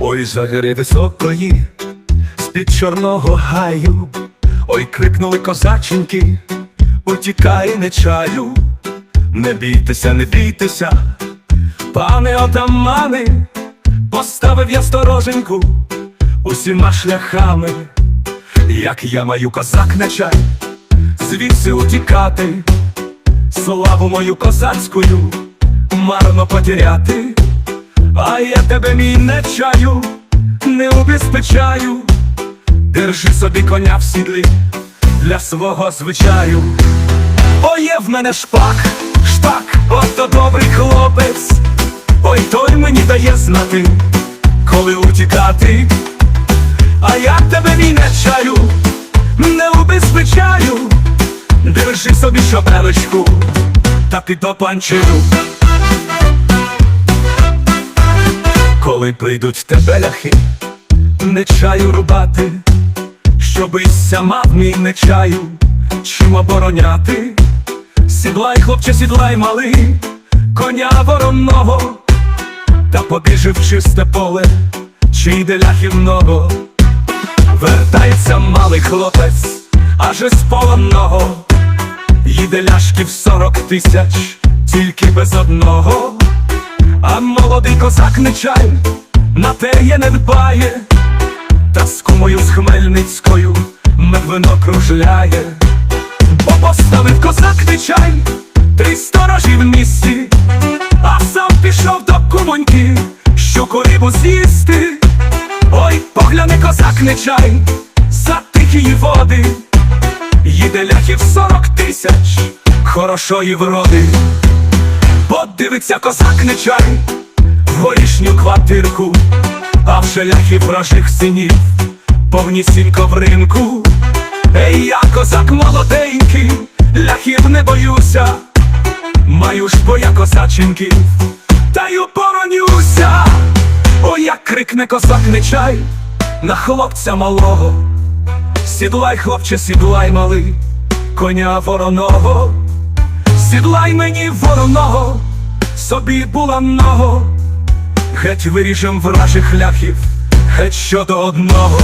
Ой, загири високої, з-під чорного гаю, ой, крикнули козаченьки, утікай не чаю, не бійтеся, не бійтеся, пане отамани, поставив я стороженьку усіма шляхами, як я маю козак на чай, звідси утікати, славу мою козацькою марно потеряти. А я тебе мій не чаю, не убезпечаю, держи собі коня в сідлі для свого звичаю. О, є в мене шпак, шпак, ото добрий хлопець, ой той мені дає знати, коли утікати. А я тебе мій не чаю, не убезпечаю, держи собі шобелечку та під опанчину. Коли прийдуть тебе ляхи, не чаю рубати, щобися мав мій не чаю, чим обороняти, сідлай, хлопче, сідлай малий, коня воронного, та побіжи в чисте поле, чи йде ляхів много, вертається малий хлопець, аж із полонного, їде ляшків сорок тисяч, тільки без одного. А молодий козак не чай, на те є не дбає, та з кумою з Хмельницькою медвино кружляє, бо поставив козак не чай, три сторожі в місті, а сам пішов до кумоньки, що рибу з'їсти. Козак не чай, за тихії води, їде ляхів сорок тисяч хорошої вроди. Подивиться козак не чай в горішню квартирку, а в шеляхі вражих синів повнісінько в ринку. Ей, я козак молоденький, ляхів не боюся, маю ж боя козаченьків, та й оборонюся. О, як крикне козак не чай на хлопця малого. Сідлай, хлопче, сідлай малий, коня вороного. Сідлай мені вороного, собі буланого, геть виріжем вражих ляхів, геть щодо одного.